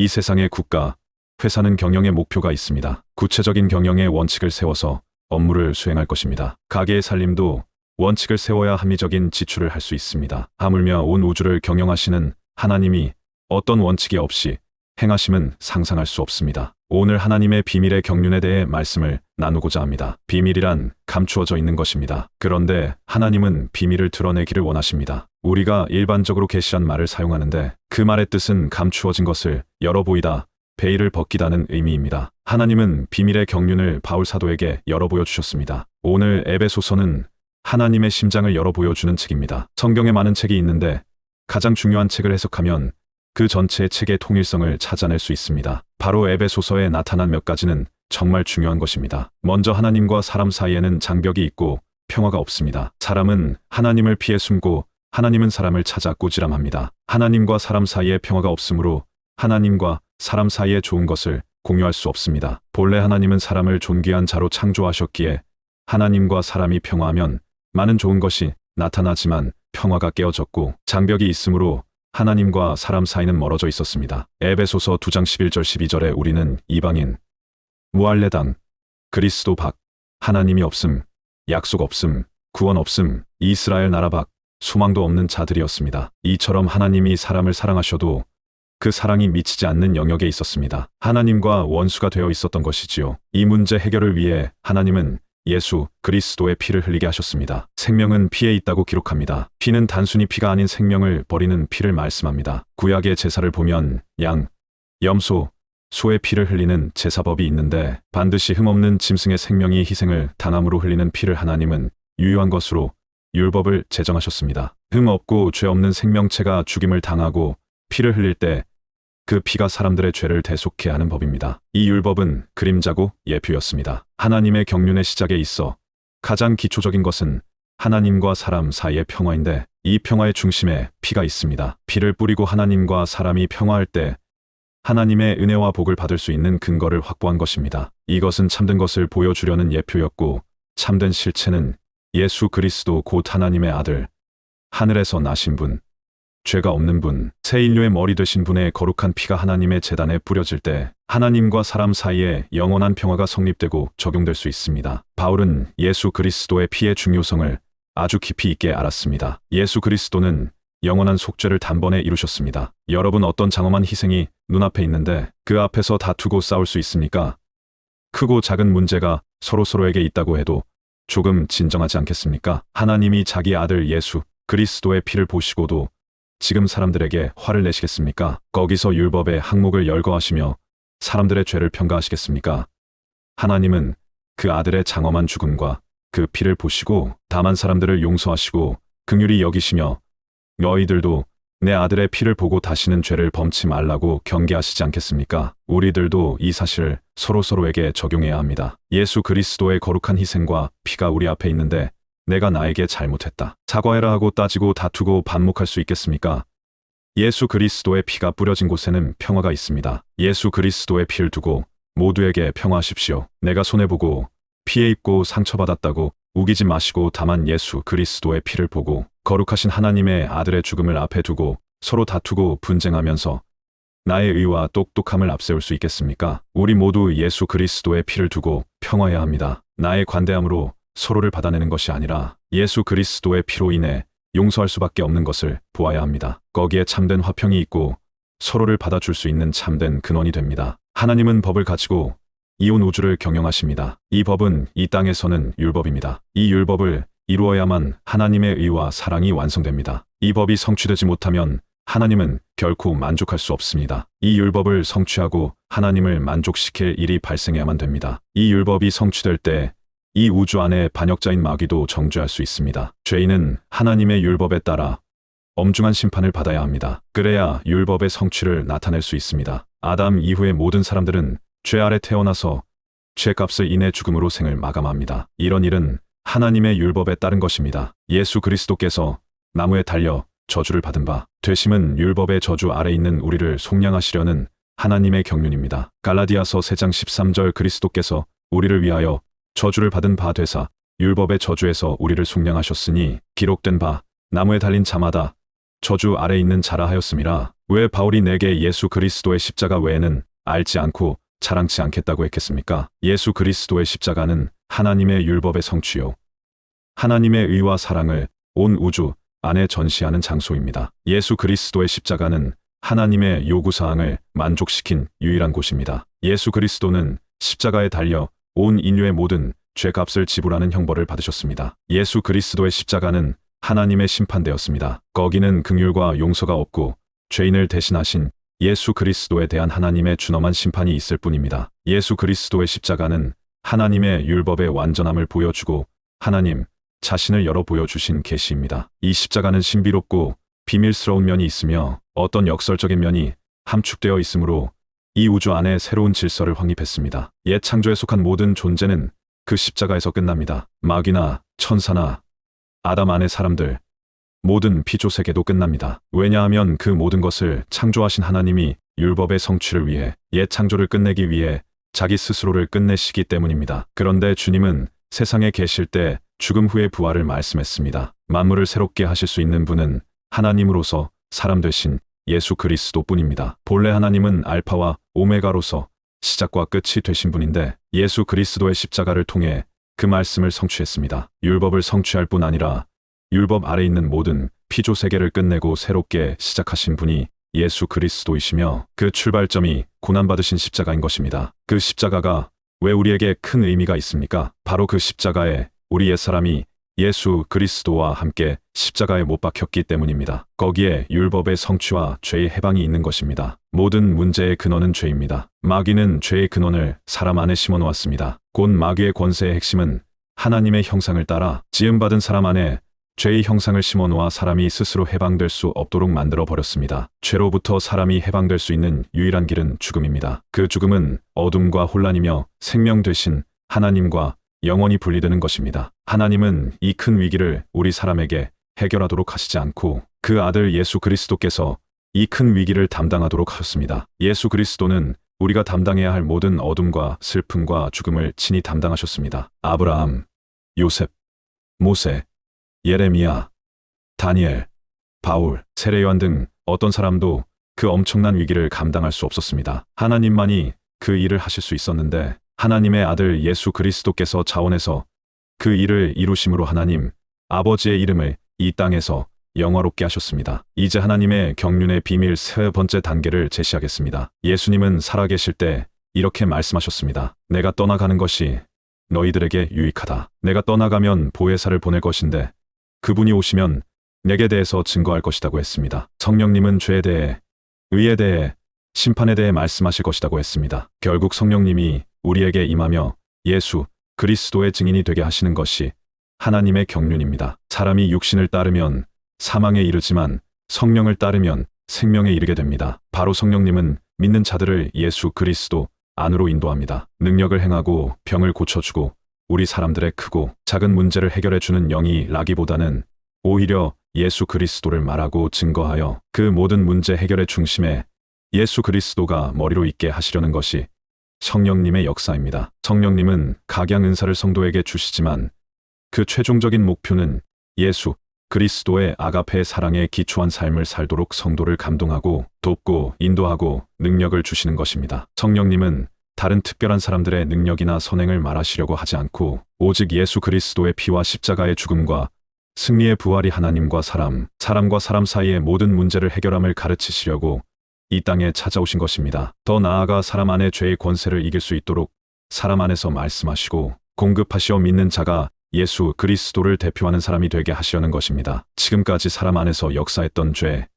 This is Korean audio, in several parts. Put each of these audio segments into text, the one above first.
이 세상의 국가, 회사는 경영의 목표가 있습니다. 구체적인 경영의 원칙을 세워서 업무를 수행할 것입니다. 가게의 살림도 원칙을 세워야 합리적인 지출을 할 수 있습니다. 하물며 온 우주를 경영하시는 하나님이 어떤 원칙이 없이 행하심은 상상할 수 없습니다. 오늘 하나님의 비밀의 경륜에 대해 말씀을 나누고자 합니다. 비밀이란 감추어져 있는 것입니다. 그런데 하나님은 비밀을 드러내기를 원하십니다. 우리가 일반적으로 계시한 말을 사용하는데 그 말의 뜻은 감추어진 것을 열어 보이다, 베일을 벗기다는 의미입니다. 하나님은 비밀의 경륜을 바울 사도에게 열어 보여주셨습니다. 오늘 에베소서는 하나님의 심장을 열어 보여주는 책입니다. 성경에 많은 책이 있는데 가장 중요한 책을 해석하면 그 전체의 책의 통일성을 찾아낼 수 있습니다. 바로 에베소서에 나타난 몇 가지는 정말 중요한 것입니다. 먼저 하나님과 사람 사이에는 장벽이 있고 평화가 없습니다. 사람은 하나님을 피해 숨고 하나님은 사람을 찾아 꾸지람합니다. 하나님과 사람 사이에 평화가 없으므로 하나님과 사람 사이에 좋은 것을 공유할 수 없습니다. 본래 하나님은 사람을 존귀한 자로 창조하셨기에 하나님과 사람이 평화하면 많은 좋은 것이 나타나지만 평화가 깨어졌고 장벽이 있으므로 하나님과 사람 사이는 멀어져 있었습니다. 에베소서 2장 11절 12절에 우리는 이방인, 무할레당, 그리스도 밖, 하나님이 없음, 약속 없음, 구원 없음, 이스라엘 나라 밖, 소망도 없는 자들이었습니다. 이처럼 하나님이 사람을 사랑하셔도 그 사랑이 미치지 않는 영역에 있었습니다. 하나님과 원수가 되어 있었던 것이지요. 이 문제 해결을 위해 하나님은 예수 그리스도의 피를 흘리게 하셨습니다. 생명은 피에 있다고 기록합니다. 피는 단순히 피가 아닌 생명을 버리는 피를 말씀합니다. 구약의 제사를 보면 양, 염소, 소의 피를 흘리는 제사법이 있는데 반드시 흠없는 짐승의 생명이 희생을 당함으로 흘리는 피를 하나님은 유효한 것으로 율법을 제정하셨습니다. 흠 없고 죄 없는 생명체가 죽임을 당하고 피를 흘릴 때 그 피가 사람들의 죄를 대속해 하는 법입니다. 이 율법은 그림자고 예표였습니다. 하나님의 경륜의 시작에 있어 가장 기초적인 것은 하나님과 사람 사이의 평화인데 이 평화의 중심에 피가 있습니다. 피를 뿌리고 하나님과 사람이 평화할 때 하나님의 은혜와 복을 받을 수 있는 근거를 확보한 것입니다. 이것은 참된 것을 보여주려는 예표였고 참된 실체는 예수 그리스도 곧 하나님의 아들, 하늘에서 나신 분, 죄가 없는 분, 새 인류의 머리 되신 분의 거룩한 피가 하나님의 재단에 뿌려질 때 하나님과 사람 사이에 영원한 평화가 성립되고 적용될 수 있습니다. 바울은 예수 그리스도의 피의 중요성을 아주 깊이 있게 알았습니다. 예수 그리스도는 영원한 속죄를 단번에 이루셨습니다. 여러분 어떤 장엄한 희생이 눈앞에 있는데 그 앞에서 다투고 싸울 수 있습니까? 크고 작은 문제가 서로서로에게 있다고 해도 조금 진정하지 않겠습니까? 하나님이 자기 아들 예수 그리스도의 피를 보시고도 지금 사람들에게 화를 내시겠습니까? 거기서 율법의 항목을 열거하시며 사람들의 죄를 평가하시겠습니까? 하나님은 그 아들의 장엄한 죽음과 그 피를 보시고 다만 사람들을 용서하시고 긍휼히 여기시며 너희들도 내 아들의 피를 보고 다시는 죄를 범치 말라고 경계하시지 않겠습니까? 우리들도 이 사실을 서로서로에게 적용해야 합니다. 예수 그리스도의 거룩한 희생과 피가 우리 앞에 있는데 내가 나에게 잘못했다. 사과해라 하고 따지고 다투고 반목할 수 있겠습니까? 예수 그리스도의 피가 뿌려진 곳에는 평화가 있습니다. 예수 그리스도의 피를 두고 모두에게 평화하십시오. 내가 손해보고 피해 입고 상처받았다고 우기지 마시고 다만 예수 그리스도의 피를 보고 거룩하신 하나님의 아들의 죽음을 앞에 두고 서로 다투고 분쟁하면서 나의 의와 똑똑함을 앞세울 수 있겠습니까? 우리 모두 예수 그리스도의 피를 두고 평화해야 합니다. 나의 관대함으로 서로를 받아내는 것이 아니라 예수 그리스도의 피로 인해 용서할 수밖에 없는 것을 보아야 합니다. 거기에 참된 화평이 있고 서로를 받아줄 수 있는 참된 근원이 됩니다. 하나님은 법을 가지고 이온 우주를 경영하십니다. 이 법은 이 땅에서는 율법입니다. 이 율법을 이루어야만 하나님의 의와 사랑이 완성됩니다. 이 법이 성취되지 못하면 하나님은 결코 만족할 수 없습니다. 이 율법을 성취하고 하나님을 만족시킬 일이 발생해야만 됩니다. 이 율법이 성취될 때 이 우주 안에 반역자인 마귀도 정죄할 수 있습니다. 죄인은 하나님의 율법에 따라 엄중한 심판을 받아야 합니다. 그래야 율법의 성취를 나타낼 수 있습니다. 아담 이후의 모든 사람들은 죄 아래 태어나서 죄값을 인해 죽음으로 생을 마감합니다. 이런 일은 하나님의 율법에 따른 것입니다. 예수 그리스도께서 나무에 달려 저주를 받은 바 되심은 율법의 저주 아래 있는 우리를 속량하시려는 하나님의 경륜입니다. 갈라디아서 3장 13절 그리스도께서 우리를 위하여 저주를 받은 바 되사 율법의 저주에서 우리를 속량하셨으니 기록된 바 나무에 달린 자마다 저주 아래 있는 자라 하였음이라 왜 바울이 내게 예수 그리스도의 십자가 외에는 알지 않고 자랑치 않겠다고 했겠습니까? 예수 그리스도의 십자가는 하나님의 율법의 성취요. 하나님의 의와 사랑을 온 우주 안에 전시하는 장소입니다. 예수 그리스도의 십자가는 하나님의 요구사항을 만족시킨 유일한 곳입니다. 예수 그리스도는 십자가에 달려 온 인류의 모든 죄값을 지불하는 형벌을 받으셨습니다. 예수 그리스도의 십자가는 하나님의 심판되었습니다. 거기는 긍휼과 용서가 없고 죄인을 대신하신 예수 그리스도에 대한 하나님의 준엄한 심판이 있을 뿐입니다. 예수 그리스도의 십자가는 하나님의 율법의 완전함을 보여주고 하나님 자신을 열어 보여주신 계시입니다. 이 십자가는 신비롭고 비밀스러운 면이 있으며 어떤 역설적인 면이 함축되어 있으므로 이 우주 안에 새로운 질서를 확립했습니다. 옛 창조에 속한 모든 존재는 그 십자가에서 끝납니다. 마귀나 천사나 아담 안의 사람들, 모든 피조 세계도 끝납니다. 왜냐하면 그 모든 것을 창조하신 하나님이 율법의 성취를 위해 옛 창조를 끝내기 위해 자기 스스로를 끝내시기 때문입니다. 그런데 주님은 세상에 계실 때 죽음 후의 부활을 말씀했습니다. 만물을 새롭게 하실 수 있는 분은 하나님으로서 사람 되신 예수 그리스도 뿐입니다. 본래 하나님은 알파와 오메가로서 시작과 끝이 되신 분인데 예수 그리스도의 십자가를 통해 그 말씀을 성취했습니다. 율법을 성취할 뿐 아니라 율법 아래 있는 모든 피조 세계를 끝내고 새롭게 시작하신 분이 예수 그리스도이시며 그 출발점이 고난받으신 십자가인 것입니다. 그 십자가가 왜 우리에게 큰 의미가 있습니까? 바로 그 십자가에 우리 옛사람이 예수 그리스도와 함께 십자가에 못 박혔기 때문입니다. 거기에 율법의 성취와 죄의 해방이 있는 것입니다. 모든 문제의 근원은 죄입니다. 마귀는 죄의 근원을 사람 안에 심어 놓았습니다. 곧 마귀의 권세의 핵심은 하나님의 형상을 따라 지음받은 사람 안에 죄의 형상을 심어 놓아 사람이 스스로 해방될 수 없도록 만들어 버렸습니다. 죄로부터 사람이 해방될 수 있는 유일한 길은 죽음입니다. 그 죽음은 어둠과 혼란이며 생명 되신 하나님과 영원히 분리되는 것입니다. 하나님은 이 큰 위기를 우리 사람에게 해결하도록 하시지 않고 그 아들 예수 그리스도께서 이 큰 위기를 담당하도록 하셨습니다. 예수 그리스도는 우리가 담당해야 할 모든 어둠과 슬픔과 죽음을 친히 담당하셨습니다. 아브라함, 요셉, 모세, 예레미야, 다니엘, 바울, 세례요한 등 어떤 사람도 그 엄청난 위기를 감당할 수 없었습니다. 하나님만이 그 일을 하실 수 있었는데 하나님의 아들 예수 그리스도께서 자원해서 그 일을 이루심으로 하나님 아버지의 이름을 이 땅에서 영화롭게 하셨습니다. 이제 하나님의 경륜의 비밀 세 번째 단계를 제시하겠습니다. 예수님은 살아계실 때 이렇게 말씀하셨습니다. 내가 떠나가는 것이 너희들에게 유익하다. 내가 떠나가면 보혜사를 보낼 것인데 그분이 오시면 내게 대해서 증거할 것이라고 했습니다. 성령님은 죄에 대해, 의에 대해, 심판에 대해 말씀하실 것이라고 했습니다. 결국 성령님이 우리에게 임하며 예수, 그리스도의 증인이 되게 하시는 것이 하나님의 경륜입니다. 사람이 육신을 따르면 사망에 이르지만 성령을 따르면 생명에 이르게 됩니다. 바로 성령님은 믿는 자들을 예수 그리스도 안으로 인도합니다. 능력을 행하고 병을 고쳐주고 우리 사람들의 크고 작은 문제를 해결해 주는 영이 라기보다는 오히려 예수 그리스도를 말하고 증거하여 그 모든 문제 해결의 중심에 예수 그리스도가 머리로 있게 하시려는 것이 성령님의 역사입니다. 성령님은 각양 은사를 성도에게 주시지만 그 최종적인 목표는 예수 그리스도의 아가페 사랑에 기초한 삶을 살도록 성도를 감동하고 돕고 인도하고 능력을 주시는 것입니다. 성령님은 다른 특별한 사람들의 능력이나 선행을 말하시려고 하지 않고 오직 예수 그리스도의 피와 십자가의 죽음과 승리의 부활이 하나님과 사람, 사람과 사람 사이의 모든 문제를 해결함을 가르치시려고 이 땅에 찾아오신 것입니다. 더 나아가 사람 안의 죄의 권세를 이길 수 있도록 사람 안에서 말씀하시고 공급하시어 믿는 자가 예수 그리스도를 대표하는 사람이 되게 하시려는 것입니다. 지금까지 사람 안에서 역사했던 죄,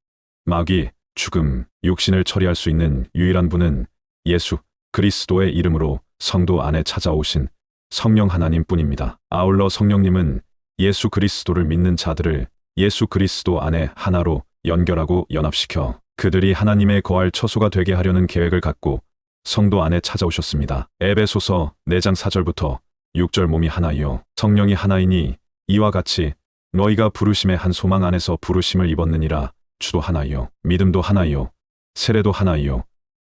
마귀, 죽음, 육신을 처리할 수 있는 유일한 분은 예수 그리스도의 이름으로 성도 안에 찾아오신 성령 하나님 뿐입니다. 아울러 성령님은 예수 그리스도를 믿는 자들을 예수 그리스도 안에 하나로 연결하고 연합시켜 그들이 하나님의 거할 처소가 되게 하려는 계획을 갖고 성도 안에 찾아오셨습니다. 에베소서 4장 4절부터 6절 몸이 하나이요. 성령이 하나이니 이와 같이 너희가 부르심의 한 소망 안에서 부르심을 입었느니라. 주도 하나이요. 믿음도 하나이요. 세례도 하나이요.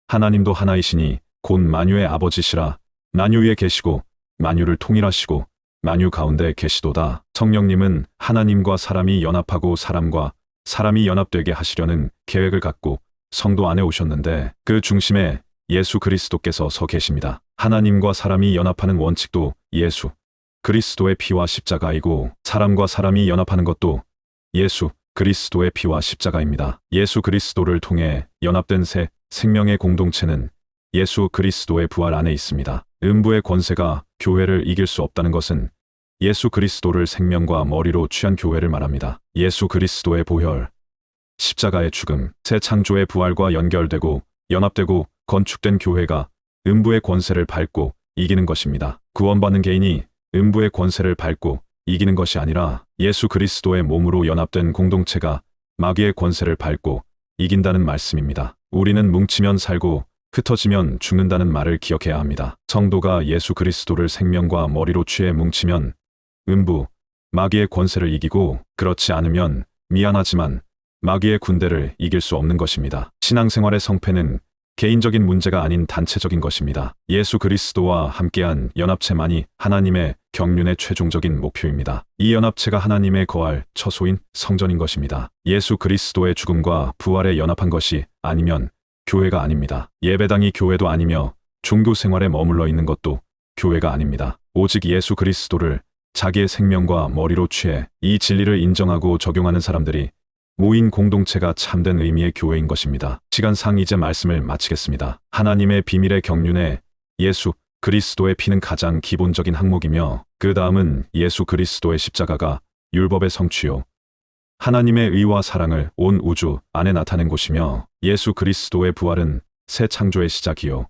하나님도 하나이시니 곧 만유의 아버지시라. 만유 위에 계시고 만유를 통일하시고 만유 가운데 계시도다. 성령님은 하나님과 사람이 연합하고 사람과 사람이 연합되게 하시려는 계획을 갖고 성도 안에 오셨는데 그 중심에 예수 그리스도께서 서 계십니다. 하나님과 사람이 연합하는 원칙도 예수 그리스도의 피와 십자가이고 사람과 사람이 연합하는 것도 예수 그리스도의 피와 십자가입니다. 예수 그리스도를 통해 연합된 새 생명의 공동체는 예수 그리스도의 부활 안에 있습니다. 음부의 권세가 교회를 이길 수 없다는 것은 예수 그리스도를 생명과 머리로 취한 교회를 말합니다. 예수 그리스도의 보혈, 십자가의 죽음, 새 창조의 부활과 연결되고 연합되고 건축된 교회가 음부의 권세를 밟고 이기는 것입니다. 구원받는 개인이 음부의 권세를 밟고 이기는 것이 아니라 예수 그리스도의 몸으로 연합된 공동체가 마귀의 권세를 밟고 이긴다는 말씀입니다. 우리는 뭉치면 살고 흩어지면 죽는다는 말을 기억해야 합니다. 성도가 예수 그리스도를 생명과 머리로 취해 뭉치면 음부, 마귀의 권세를 이기고 그렇지 않으면 미안하지만 마귀의 군대를 이길 수 없는 것입니다. 신앙생활의 성패는 개인적인 문제가 아닌 단체적인 것입니다. 예수 그리스도와 함께한 연합체만이 하나님의 경륜의 최종적인 목표입니다. 이 연합체가 하나님의 거할 처소인 성전인 것입니다. 예수 그리스도의 죽음과 부활에 연합한 것이 아니면 교회가 아닙니다. 예배당이 교회도 아니며 종교 생활에 머물러 있는 것도 교회가 아닙니다. 오직 예수 그리스도를 자기의 생명과 머리로 취해 이 진리를 인정하고 적용하는 사람들이 모인 공동체가 참된 의미의 교회인 것입니다. 시간상 이제 말씀을 마치겠습니다. 하나님의 비밀의 경륜에 예수 그리스도의 피는 가장 기본적인 항목이며 그 다음은 예수 그리스도의 십자가가 율법의 성취요. 하나님의 의와 사랑을 온 우주 안에 나타낸 곳이며 예수 그리스도의 부활은 새 창조의 시작이요.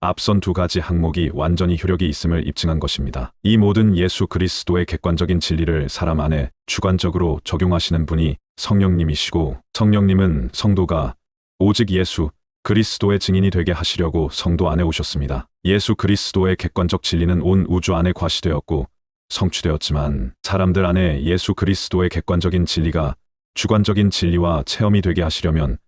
앞선 두 가지 항목이 완전히 효력이 있음을 입증한 것입니다. 이 모든 예수 그리스도의 객관적인 진리를 사람 안에 주관적으로 적용하시는 분이 성령님이시고 성령님은 성도가 오직 예수 그리스도의 증인이 되게 하시려고 성도 안에 오셨습니다. 예수 그리스도의 객관적 진리는 온 우주 안에 과시되었고 성취되었지만 사람들 안에 예수 그리스도의 객관적인 진리가 주관적인 진리와 체험이 되게 하시려면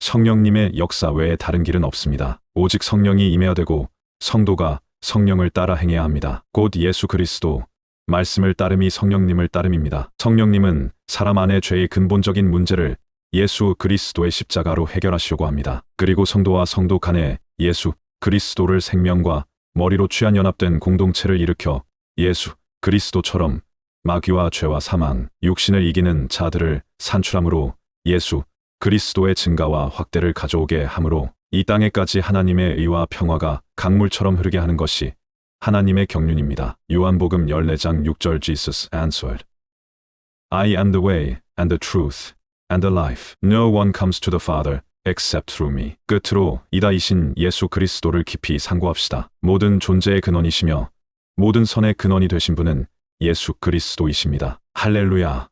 성령님의 역사 외에 다른 길은 없습니다. 오직 성령이 임해야 되고 성도가 성령을 따라 행해야 합니다. 곧 예수 그리스도 말씀을 따름이 성령님을 따름입니다. 성령님은 사람 안의 죄의 근본적인 문제를 예수 그리스도의 십자가로 해결하시려고 합니다. 그리고 성도와 성도 간에 예수 그리스도를 생명과 머리로 취한 연합된 공동체를 일으켜 예수 그리스도처럼 마귀와 죄와 사망, 육신을 이기는 자들을 산출함으로 예수 그리스도의 증가와 확대를 가져오게 함으로 이 땅에까지 하나님의 의와 평화가 강물처럼 흐르게 하는 것이 하나님의 경륜입니다. 요한복음 14장 6절 Jesus answered. I am the way and the truth and the life. No one comes to the Father except through me. 끝으로 이다이신 예수 그리스도를 깊이 상고합시다. 모든 존재의 근원이시며 모든 선의 근원이 되신 분은 예수 그리스도이십니다. 할렐루야.